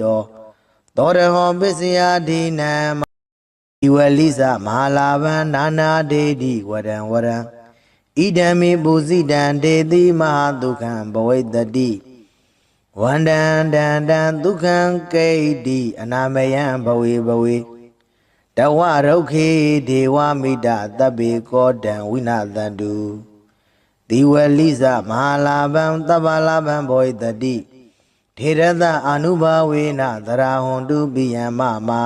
တောသောရဟောပစ္စယဒိနံဒီဝလိသမဟာလာဗံနာနာဒေတိဝရံဝရံဣဒံမေပုဇိတံဒေတိမဟာဒုက္ခံဘဝိတ္တိဝန္တံတံတံဒုက္ခံကိတ္တိအနာမယံဘဝေဘဝေတဝရုတ်ခေဒေဝမိတသဗ္ဗေကောတံဝိနာသန္တုဒီဝလိဇမဟာလာဗံသဗ္ဗလာဗံဘောဣတတိ ထေရသအာနုဘာဝေနသရာဟွန်တုပိယံမမာ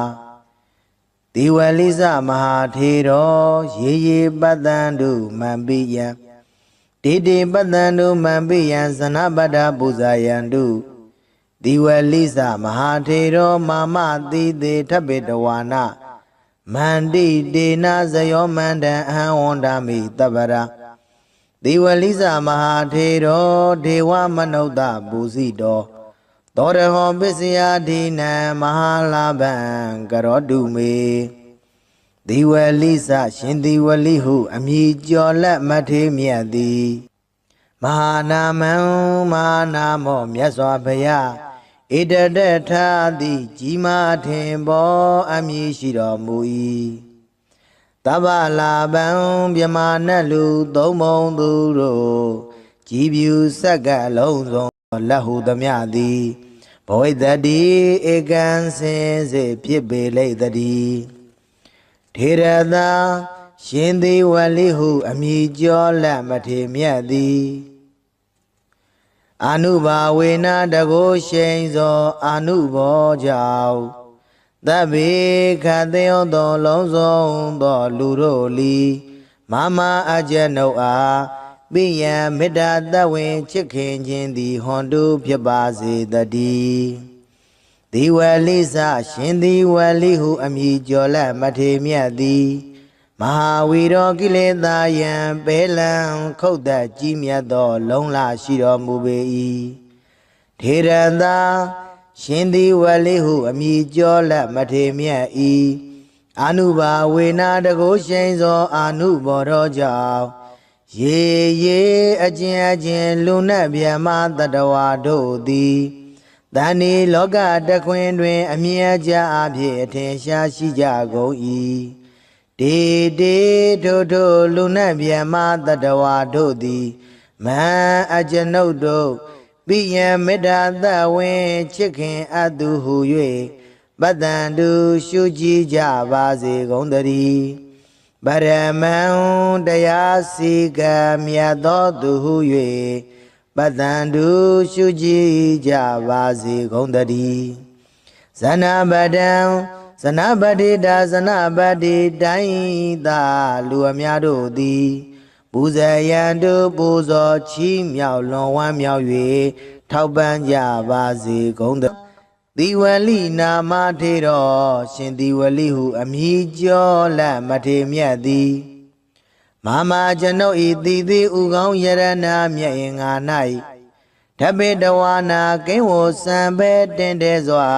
ဒီဝလိဇမဟာထေရောရေရေပတ္တန္တုမံပိယံဒေတေပတ္တန္တုမံပိယံဇနပတ္တပူဇာယန္တုဒီဝလိဇမဟာထေရောမာမတိတေထဗ္ဗေတဝါနာမန္တိတေနဇယောမန္တံအဟံဝန္ဒာမိတပ္ပရာဒေဝလိဇမဟာထေရောဒေဝမနုဿပူဇိတော သောရဟောပစ္စယဒိနံမဟာလာဗံကရောတုမေဒေဝလိဇရှင်ဒေဝလိဟု အမည်ကျော်လက်မထေမြတ်သည်မဟာနာမံမဟာနာမောမြတ်စွာဘုရားဣတတထာတိကြီးမားထင်ပေါ်အမည်ရှိတော်မူ၏တဗ္ဗလာဗံမြမနတ်လူသုံးမုံသူတို့ကြည်ပြူဆက်ကပ်အလုံးစုံ လက်ဟုသမျှသည်ဘဝိတ္တိဧကံစင်စေဖြစ်ပေလိမ့်တည်းထေရသာရှင်သေဝလိဟု အမည်ကျော်လက်မထေမြတ်သည်အာနုဘာဝေနတကိုရှိန်သောအာနုဘောကြောင့်သဗ္ဗေခတေယောသော လုံးစုံသော လူတို့လီမမအကျနုအား ပိယံမေတ္တာတဝင်ချစ်ခင်ခြင်းသည်ဟွန်တုဖြစ်ပါစေတည်းဒီဝလိစရှင်ဒီဝလိဟုအမည်ကျော်လက်မထေမြတ်သည်မဟာဝီရောကိလေသာယံပဲလံခုတ်သက်ကြီးမြတ်သော လုံလရှိတော်မူပေ၏ထေရသာရှင်သည်ဝလိဟုအမည်ကျော်လက်မထေမြတ်၏အာနုဘာဝေနာတကိုရှိန်သောအာနုဘောတော်ကြောင့် ရေရေအကျဉ်အကျဉ်လူနတ်ဗျမတတဝါတို့သည်တန်ဒီလောကတခွင်တွင် အမြဲကြအဖြစ်အထင်ရှားရှိကြကုန်၏ဒေဒေထို့ထို့လူနတ်ဗျမတတဝါတို့သည်မဟံအကျွန်ုပ်တို့ပိယံမေတ္တာသဝင်ချစ်ခင်အပ်သူဟု၍ပတ္တန်တုရှုကြည်ကြပါစေကုန်သတည်း ပရမံတရားစီကံမြတ်သောသူဟု၍ပတ္တန်တုရှုကြည်ကြပါစေကုန်သတည်းဇနပဒံဇနပတိတာဇနပတိတိုင်းသာလူအများတို့သည်ပူဇေယံတို့ပူဇော်ချီးမြှောက်လွန်ဝမ်းမြောက်၍ထောက်ပံ့ကြပါစေကုန်သ သီဝလိနာမထေတော်ရှင်သီဝလိဟုအမည်ကျော်လက်မထေမြတ်သည်မာမကျွန်ုပ်ဤတည်သည်ဥကောင်းယရနာမြတ်င်္ဂါ၌ဓပေတဝါနာကိဝောစံပဲတင်တဲစွာ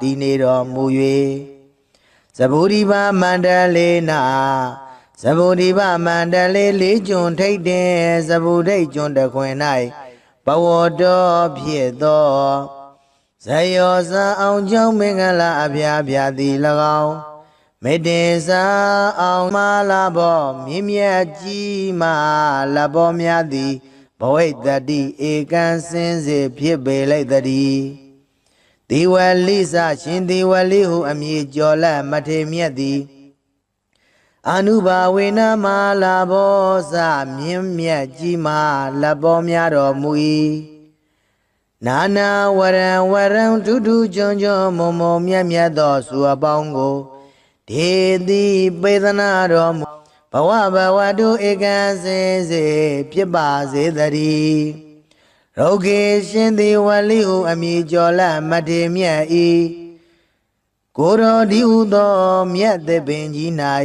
တည်နေတော်မူ၍ဇဗုဒီပါမန္တလေးနာဇဗုဒီပမန္တလေးလေးကျွန်းထိတ်တင်ဇဗုဒိတ်ကျွန်းတခွင်၌ဘဝတော်ဖြစ်သော ဇယောဇာအောင်ကြောင့်မင်္ဂလာအဖျားဖျားသည်၎င်းမေတ္တေစာအောင်မလာဘောမြင့်မြတ်ကြီးမာလဘောများသည်ဘဝိတ္တိဧကံစင်စေဖြစ်ပေလိုက်တည်းဒီဝလိစရှင်ဒီဝလိဟုအမည်ကျော်လက်မထေမြတ်သည်အနုဘာဝေနမလာဘောစမြင့်မြတ်ကြီးမာလက်ဘောများတော်မူ၏ နာနာဝရံဝရံဒုဒုကြွန်ကြွန်မုံမုံမြတ်မြတ်သောစုအပေါင်းကိုဒေတိပေသနာတော်မူဘဝဘဝတုဧကံစင်စေဖြစ်ပါစေတည်းရုတ်ကေရှင်သည်ဝလိဟုအမည်ကျော်လက်မထေမြတ်ဤကိုတော်ဒီဟုသောမြတ်သစ်ပင်ကြီး၌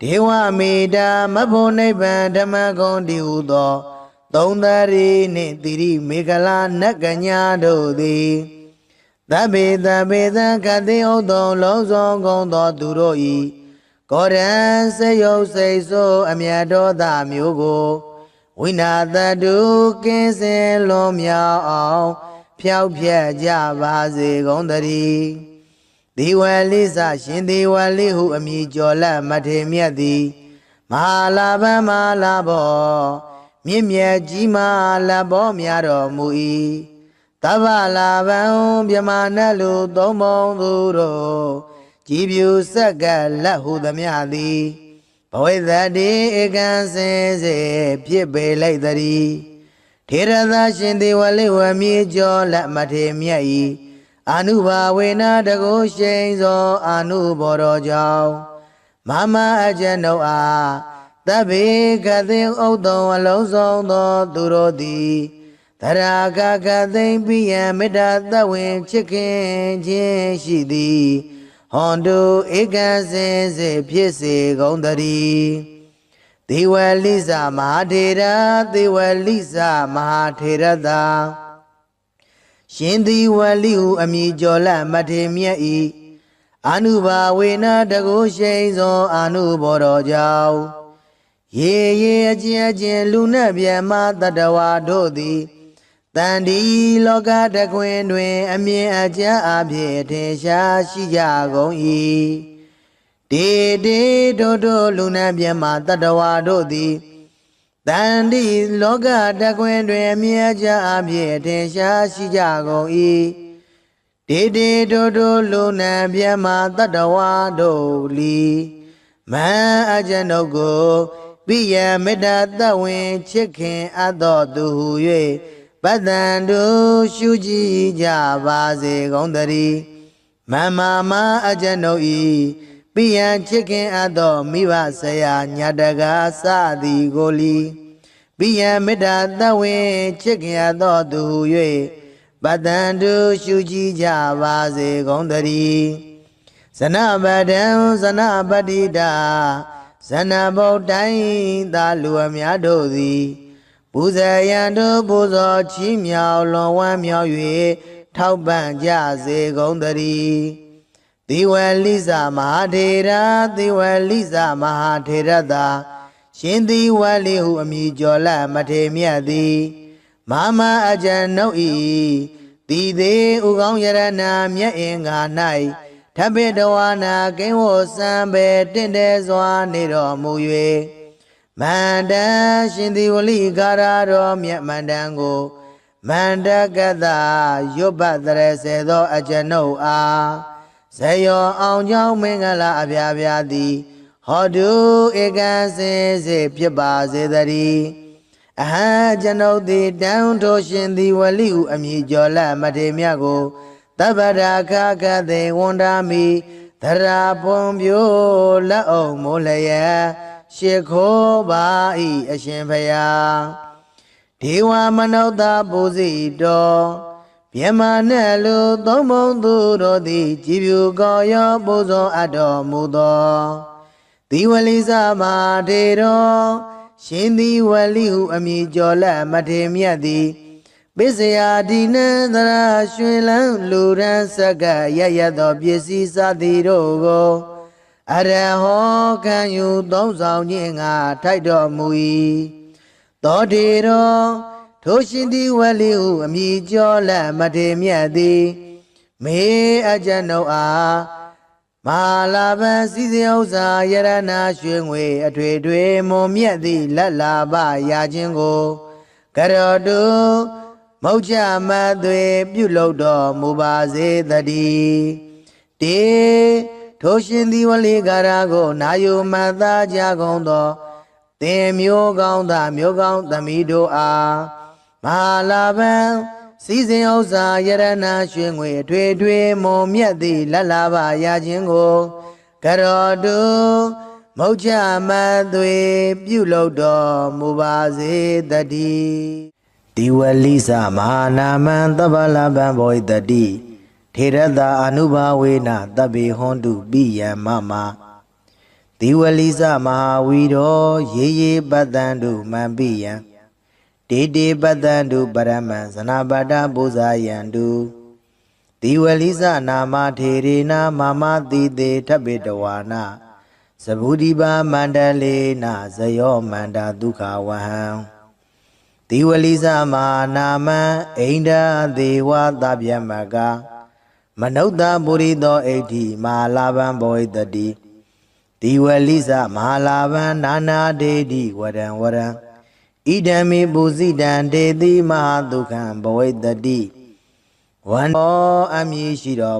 ဒေဝမေတာမဖို့နိဗ္ဗာန်ဓမ္မဂုံဒီဟုသော သုံးသရီနှင့်တိရိမေကလာနတ်ကညာတို့သည်သဗ္ဗေသဗ္ဗေသံခတိဥသောလုံးစုံကုန်သောသူတို့၏ကောရံစေယုတ်စိတ်ဆိုးအမြတ်တော်သားမျိုးကိုဝိနာတတုကင်းစင်လွန်မြောက်အောင်ဖျောက်ဖျက်ကြပါစေကုန်သတည်းဒီဝလိစရှင်ဒီဝလိဟုအမည်ကျော်လက်မထေမြတ်သည်မဟာလာဘမဟာလာဘော မြင့်မြတ်ကြီးမာလဘောများတော်မူ၏တဗ္ဗလာဘံမြမနတ်လူသုံးပုံသူတို့ကြည်ပြူဆက်ကလက်ဟုသမျှသည်ဘဝိသတိဧကံစင်စေဖြစ်ပေလိုက်သတည်းထေရသာရှင်သေဝလိဝမြေကျော်လက်မထေမြတ်၏အနုဘာဝေနတကုရှိန်သောအနုဘောတော်ကြောင့်မမအကျဉ်ုပ်အား တဗ္ဗေကသိဥဒ္ဒံအလုံးစုံသော သူတို့သည်တရာကကသိမ့်ပိယံမေတ္တာသဝေချစ်ခင်ခြင်းရှိသည်ဟွန်တုဧကံစင်စေဖြစ်စေကုန်တည်းဒေဝလိစမဟာထေရဒေဝလိစမဟာထေရတာရှင်ဒီဝလိဟုအမည်ကျော်လမထေမြတ်ဤအာနုဘာဝေနတကုရှိန်သောအာနုဘောတော်ကြောင့် ရေရေအကျဉ်အကျဉ်လူနဲ့ပြမတတဝါတို့သည်တန်ဒီလောကတခွင်တွင် အမြင်အကျဉ်အဖြစ်ထင်ရှားရှိကြကုန်၏ဒေဒေတို့တို့လူနဲ့ပြမတတဝါတို့သည်တန်ဒီလောကတခွင်တွင်အမြင်အကျဉ်အဖြစ်ထင်ရှားရှိကြကုန်၏ဒေဒေတို့တို့လူနဲ့ပြမတတဝါတို့လီမန်အကျဉ်ုပ်ကို ပိယမေတ္တာတဝင်ချစ်ခင်အပ်တော်သူဟု၍ပတ္တန်တို့ရှုကြည်ကြပါစေကုန်တည်းမမမအကျဉ်ုပ်ဤပိယချစ်ခင်အပ်တော်မိဘဆရာညာတကာစသည်ကိုလီပိယမေတ္တာတဝင်ချစ်ခင်အပ်တော်သူဟု၍ပတ္တန်တို့ရှုကြည်ကြပါစေကုန်တည်းဇနပဒံဇနပတိတာ ဇဏဗုဒ္ဓိုင်းသာလူအများတို့သည်ပူဇေယံတို့ပူဇော်ချီးမြှောက်လွန်ဝမ်းမြောက်၍ထောက်ပံ့ကြစေကုန်တည်းသီဝလိစမဟာထေရသီဝလိစမဟာထေရတာရှင်သီဝလိဟုအမည်ကျော်လမထေမြတ်သည်မမအကျဉ်ုပ်ဤတည်သေးဥကောင်းယရနာမြတ်အင်္ဂါ၌ ထပိတဝါနာကိဝစံပေတင့်တယ်စွာနေတော်မူ၍မန္တန်ရှင်ဒီဝလိကာရတော်မြတ်မန္တန်ကိုမန္တကတရွတ်ပတ်တရစေသောအကျွန်ုပ်အားဇယောအောင်ကြောင်းမင်္ဂလာအပြားပြားသည်ဟောတုဧကံစင်စေဖြစ်ပါစေတည်းအဟံကျွန်ုပ်သည်တန်ထိုရှင်သည်ဝလိဟုအမည်ကျော်လမထေမြတ်ကို တပ္ပရာခကသေဝန္ဒာမိသရာပွန်ပြိုးလက်အောင်မိုးလျက်ရှ िख ိုးပါဤအရှင်ဖယားဒေဝမနုဿပူဇိတော်မြမနဲ့လူသုံးဘုံသူတို့သည်ကြည်ပြူကောရောပူဇော်အပ်တော်မူသောသီဝလိစမာထေတော်ရှင်သီဝလိဟုအမည်ကျော်လက်မထေမြတ်သည် ပိစယာဒီနံသရာရွှင်လန်းလူရန်ဆက်ကရရသောပစ္စည်းစသည်တို့ကိုအရဟောခံယူသုံးဆောင်ခြင်းငါထိုက်တော်မူ၏သောတေရောထိုရှင်သည်ဝလိဟုအမိကျော်လက်မထေမြတ်သည် မေအကျဉ်ုပ်အားမာလာပံစည်းစိမ်ဥစ္စာယရနာရွှေငွေ အထွေထွေမွန်မြတ်သည့်လက်လာပရာခြင်းကိုကရောတု မောက်ချမသွေပြုလုပ်တော်မူပါစေတည်းတေထိုရှင်သည်ဝလိကာရာကိုနာယုမသာကြကုန်သောသင်မျိုးကောင်းသာမျိုးကောင်းသမီးတို့အားမဟာလာဗံစီစဉ်ဥစ္စာယရနာရွှေငွေထွေထွေမုံမြတ်သည့်လက်လာပါရခြင်းကိုကရောတုမုတ်ချမသွေပြုလုပ်တော်မူပါစေတည်း ဒီဝလိသမဟာနာမံသဗ္ဗလဗံဘောဣတတိထေရတာအနုဘာဝေနတဗ္ဗေဟွန်တုပိယံမမဒီဝလိသမဟာဝီရောရေရေပတ္တံတုမံပိယံတေတေပတ္တံတုပရမံဇနာပတ္တပူဇာယံတုဒီဝလိသနာမထေရေနာမမတိတေထပိတဝါနာသဗုဒိပါမန္တလေနာဇယောမန္တာဒုက္ခဝဟံ ဒီဝလိစမဟာနာမံအိန္ဒာဒေဝသဗျမကမနုဿပုရိသောအိဋ္ဌိမဟာလာဘံဘောဟိတတိဒီဝလိစမဟာလာဘံနာနာဒေတိဝရံဝရံဣဒံမိပုစိတံဒေတိမဟာဒုက္ခံဘဝိတတိဝန္တောအမည်ရှိတော်